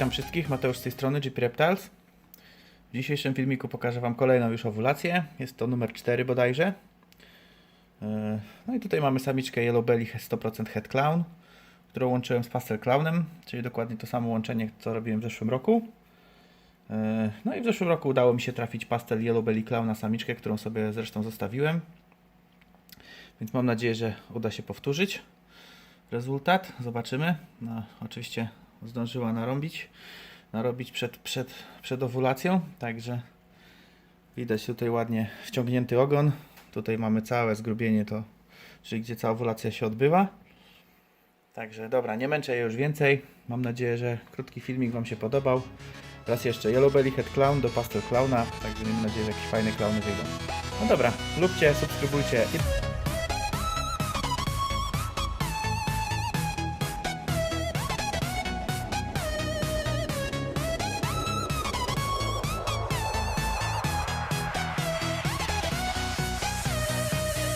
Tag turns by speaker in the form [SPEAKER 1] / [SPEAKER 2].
[SPEAKER 1] witam wszystkich, Mateusz z tej strony, GP Reptiles. W dzisiejszym filmiku pokażę Wam kolejną już owulację, jest to numer 4 bodajże. Yy, No i tutaj mamy samiczkę Yellow Belly 100% Head Clown, którą łączyłem z Pastel Clownem, czyli dokładnie to samo łączenie, co robiłem w zeszłym roku. Yy, No i w zeszłym roku udało mi się trafić pastel Yellow Belly Clowna samiczkę, którą sobie zresztą zostawiłem. Więc mam nadzieję, że uda się powtórzyć rezultat. Zobaczymy. No, oczywiście zdążyła narąbić, narobić przed, przed, przed owulacją, także widać tutaj ładnie wciągnięty ogon. Tutaj mamy całe zgrubienie to, czyli gdzie cała owulacja się odbywa. Także dobra, nie męczę je już więcej. Mam nadzieję, że krótki filmik Wam się podobał. Raz jeszcze Yellow Belly Head Clown do Pastel Clowna, także miejmy nadzieję, że jakieś fajne klauny wyjdą. No dobra, lubcie, subskrybujcie i